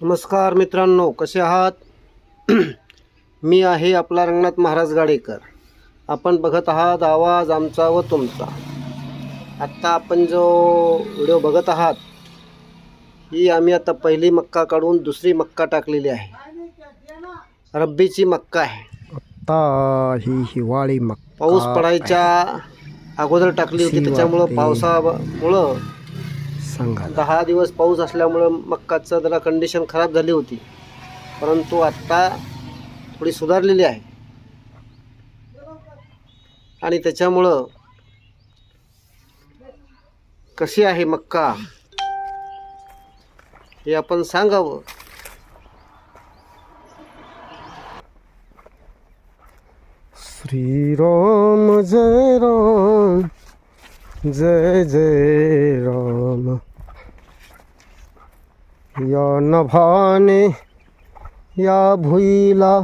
नमस्कार मित्रांनो कसे आहात? मी आहे आपला रंगनाथ महाराज गाडेकर. आपण बघत आहात आवाज आमचा व तुमचा. आत्ता आपण जो व्हिडिओ बघत आहात ही आम्ही आता पहिली मक्का काढून दुसरी मक्का टाकलेली आहे. रब्बीची मक्का आहे. आता ही हिवाळी मग पाऊस पडायच्या अगोदर टाकली होती त्याच्यामुळं. पावसामुळं सांगा दहा दिवस पाऊस असल्यामुळं मक्काचं जरा कंडिशन खराब झाली होती. परंतु आत्ता थोडी सुधारलेली आहे. आणि त्याच्यामुळं कशी आहे मक्का? हे आपण सांगावं. श्रीराम जय राम जय जय राम. या नभाने या भुईला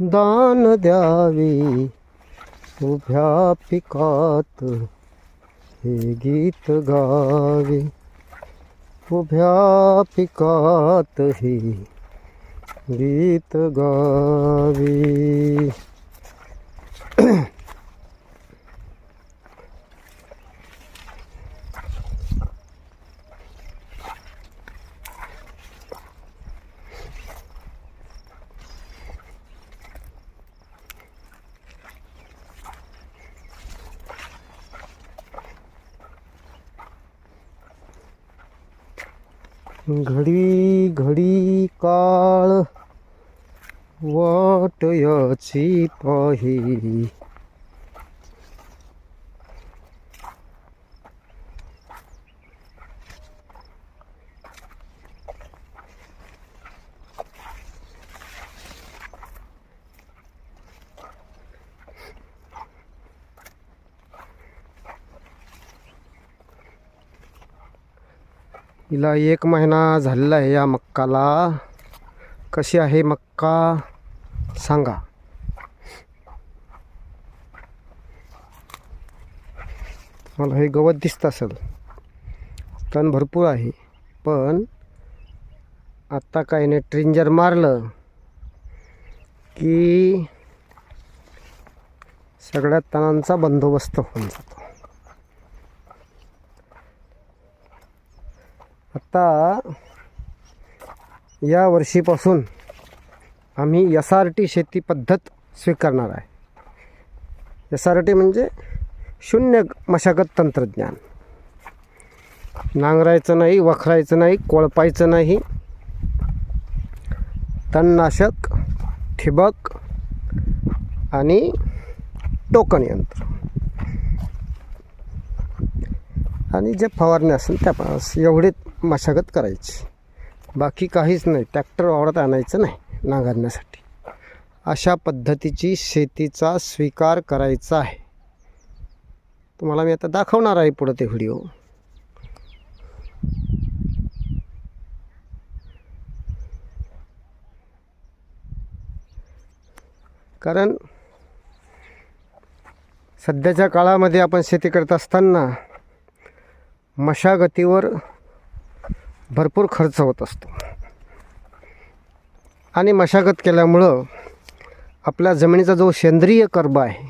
दान द्यावी. उभ्या पिकात हे गीत गावे. उभ्या पिकात हे गीत गावे. ઘડી ઘડી કાળ વટય છી પહી. हिला एक महिना झालेला आहे या मक्काला. कशी आहे मक्का? सांगा. मला हे गवत दिसत असेल. तण भरपूर आहे. पण आत्ता काय नाही ट्रिंजर मारलं की सगळ्या तणांचा बंदोबस्त होऊन जातो. आता या वर्षीपासून आम्ही एस आर टी शेती पद्धत स्वीकारणार आहे. एस आर टी म्हणजे शून्य मशागत तंत्रज्ञान. नांगरायचं नाही वखरायचं नाही कोळपायचं नाही. तणनाशक ठिबक आणि टोकन यंत्र. आणि जे फवारणी असेल त्या एवढे मशागत करायची. बाकी काहीच नाही ट्रॅक्टर वावरात आणायचं नाही नांगरण्यासाठी. अशा पद्धतीची शेतीचा स्वीकार करायचा आहे. तुम्हाला मी आता दाखवणार आहे पुढं ते व्हिडिओ. कारण सध्याच्या काळामध्ये आपण शेती करत असताना मशागतीवर भरपूर खर्च होत असतो. आणि मशागत केल्यामुळं आपल्या जमिनीचा जो सेंद्रिय कर्ब आहे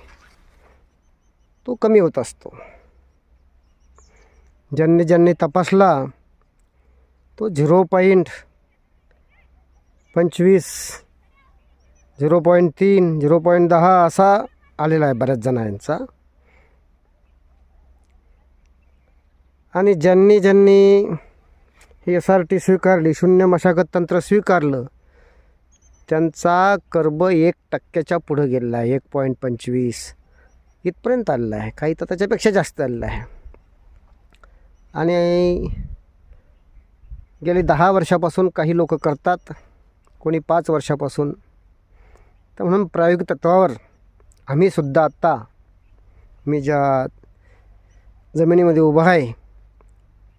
तो कमी होत असतो. ज्यांनी ज्यांनी तपासला तो झिरो पॉईंट पंचवीस झिरो पॉईंट तीन झिरो पॉईंट दहा असा आलेला आहे बऱ्याच जणांचा. आणि ज्यांनी ज्यांनी एस आर टी स्वीकारली शून्य मशागत तंत्र स्वीकारलं. त्यांचा कर्ब एक टक्क्याच्या पुढं गेलेला आहे एक पॉईंट पंचवीस. इथपर्यंत आलेला आहे. काही तर त्याच्यापेक्षा जास्त आलेला आहे. आणि गेली दहा वर्षापासून काही लोक करतात कोणी पाच वर्षापासून. तर म्हणून प्रायोगिक तत्वावर आम्हीसुद्धा आत्ता मी ज्या जमिनीमध्ये उभा आहे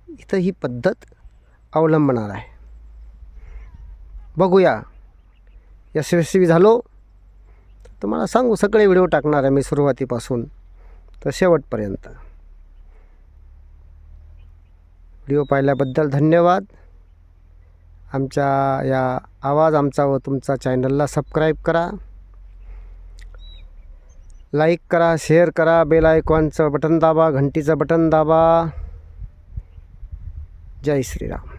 इथं ही पद्धत अवलंबणार आहे. बघूया. यशस्वी झालो. तर तुम्हाला सांगू सगळे व्हिडिओ टाकणार आहे मी सुरुवातीपासून. तर शेवटपर्यंत. व्हिडिओ पाहिल्याबद्दल धन्यवाद. आमच्या या आवाज आमचा व तुमचा चॅनलला सबस्क्राईब करा. लाईक करा शेअर करा बेल आयकॉनचं बटन दाबा घंटीचं बटन दाबा. जय श्रीराम.